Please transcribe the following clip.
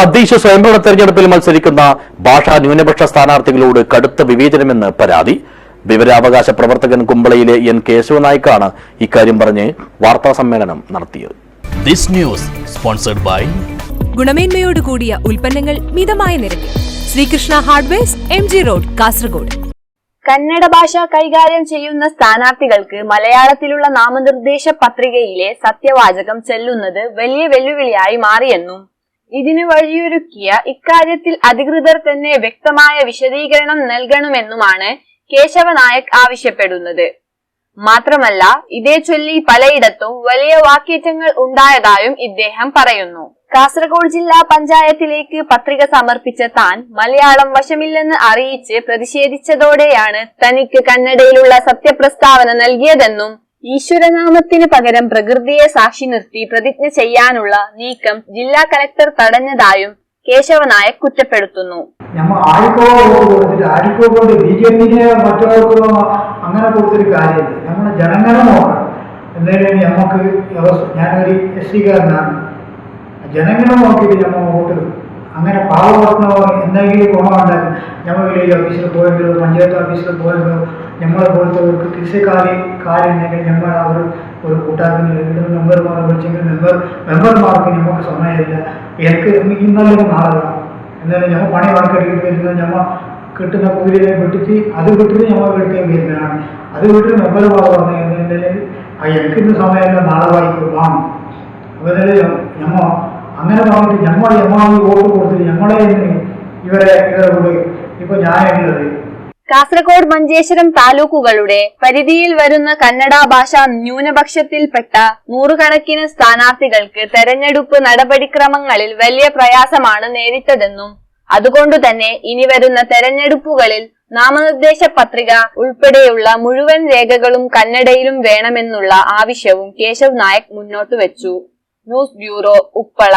തദ്ദേശ സ്വയംഭരണ തെരഞ്ഞെടുപ്പിൽ മത്സരിക്കുന്ന ഭാഷാ ന്യൂനപക്ഷ സ്ഥാനാർത്ഥികളോട് കടുത്ത വിവേചനമെന്ന് പരാതി. വിവരാവകാശ പ്രവർത്തകൻ കുമ്പളയിലെ എൻ കേശവനായിക്കാണ് ഇക്കാര്യം പറഞ്ഞ് വാർത്താ സമ്മേളനം നടത്തിയത്. ദിസ് ന്യൂസ് സ്പോൺസർഡ് ബൈ ഗുണമേന്മയോട് കൂടിയ ഉൽപ്പന്നങ്ങൾ മിതമായ നിരക്കിൽ. Sreekrishna hardwares M G road Kasaragod. Kannada ഭാഷ കൈകാര്യം ചെയ്യുന്ന സ്ഥാനാർത്ഥികൾക്ക് മലയാളത്തിലുള്ള നാമനിർദ്ദേശ പത്രികയിലെ സത്യവാചകം ചെല്ലുന്നത് വലിയ വെല്ലുവിളിയായി മാറിയെന്നും ഇതിന് വഴിയൊരുക്കിയ ഇക്കാര്യത്തിൽ അധികൃതർ തന്നെ വ്യക്തമായ വിശദീകരണം നൽകണമെന്നുമാണ് കേശവ നായക് ആവശ്യപ്പെടുന്നത്. മാത്രമല്ല ഇതേ ചൊല്ലി പലയിടത്തും വലിയ വാക്കേറ്റങ്ങൾ ഉണ്ടായതായും ഇദ്ദേഹം പറയുന്നു. കാസർഗോഡ് ജില്ലാ പഞ്ചായത്തിലേക്ക് പത്രിക സമർപ്പിച്ച താൻ മലയാളം വശമില്ലെന്ന് അറിയിച്ച് പ്രതിഷേധിച്ചതോടെയാണ് തനിക്ക് കന്നഡയിലുള്ള സത്യപ്രസ്താവന നൽകിയതെന്നും ഈശ്വരനാമത്തിന് പകരം പ്രകൃതിയെ സാക്ഷി നിർത്തി പ്രതിജ്ഞ ചെയ്യാനുള്ള നീക്കം ജില്ലാ കലക്ടർ തടഞ്ഞതായും കേശവനായക് കുറ്റപ്പെടുത്തുന്നു. നമ്മൾ ആർക്കോ ആർക്കോ കൊണ്ട് ബി ജെ പിനെ മറ്റുള്ളവർക്കൊന്നും അങ്ങനെ കൊടുത്തൊരു കാര്യമില്ല. നമ്മുടെ ജനങ്ങളെ എന്തായാലും നമുക്ക് ഞാനൊരു എസ് സിക്കാരനാണ് ജനങ്ങളെ നോക്കിയിട്ട് നമ്മൾ വോട്ട് അങ്ങനെ പാവപ്പെട്ടവർ എന്തെങ്കിലും ഗുണമുണ്ടായിരുന്നു നമ്മൾ വില്ലേജ് ഓഫീസിൽ പോയെങ്കിലോ പഞ്ചായത്ത് ഓഫീസിൽ പോയെങ്കിലോ നമ്മളെ പോലത്തെ കൃഷിക്കാരി കാര്യമുണ്ടെങ്കിൽ ഞമ്മൾ അവർ ഒരു കൂട്ടാക്കുന്നില്ല ഇവിടെ മെമ്പർമാരെ വിളിച്ചെങ്കിൽ മെമ്പർ മെമ്പർമാർക്ക് നമുക്ക് സമയമില്ല. എനിക്ക് ഇന്നലെ നാളെ വേണം എന്നാലും ഞമ്മ പണി കണക്കെടുക്കിട്ട് വരുന്നത് ഞമ്മ കിട്ടുന്ന കൂലിയെ വെട്ടിച്ച് അത് വിട്ടിട്ട് ഞമ്മ എടുക്കാൻ വരുന്നതാണ്. അത് വിട്ടിട്ട് മെമ്പർ പറഞ്ഞു എന്തായാലും ആ എനിക്കിന്ന് സമയമില്ല നാളെ വായിക്കും വാങ്ങും. അതുപോലെ ഞമ്മ അങ്ങനെ പറഞ്ഞിട്ട് ഞമ്മ ഞമ്മ വോട്ട് കൊടുത്തിട്ട് ഞമ്മളെ എന്തിന് ഇവരെ ഇവരെ കൂടെ ഇപ്പൊ ഞാനുള്ളത് കാസർഗോഡ് മഞ്ചേശ്വരം താലൂക്കുകളുടെ പരിധിയിൽ വരുന്ന കന്നഡ ഭാഷ ന്യൂനപക്ഷത്തിൽപ്പെട്ട നൂറുകണക്കിന് സ്ഥാനാർത്ഥികൾക്ക് തെരഞ്ഞെടുപ്പ് നടപടിക്രമങ്ങളിൽ വലിയ പ്രയാസമാണ് നേരിട്ടതെന്നും അതുകൊണ്ടു തന്നെ ഇനി വരുന്ന തെരഞ്ഞെടുപ്പുകളിൽ നാമനിർദ്ദേശ പത്രിക ഉൾപ്പെടെയുള്ള മുഴുവൻ രേഖകളും കന്നഡയിലും വേണമെന്നുള്ള ആവശ്യവും കേശവ് നായക് മുന്നോട്ട് വെച്ചു ന്യൂസ് ബ്യൂറോ ഉപ്പള.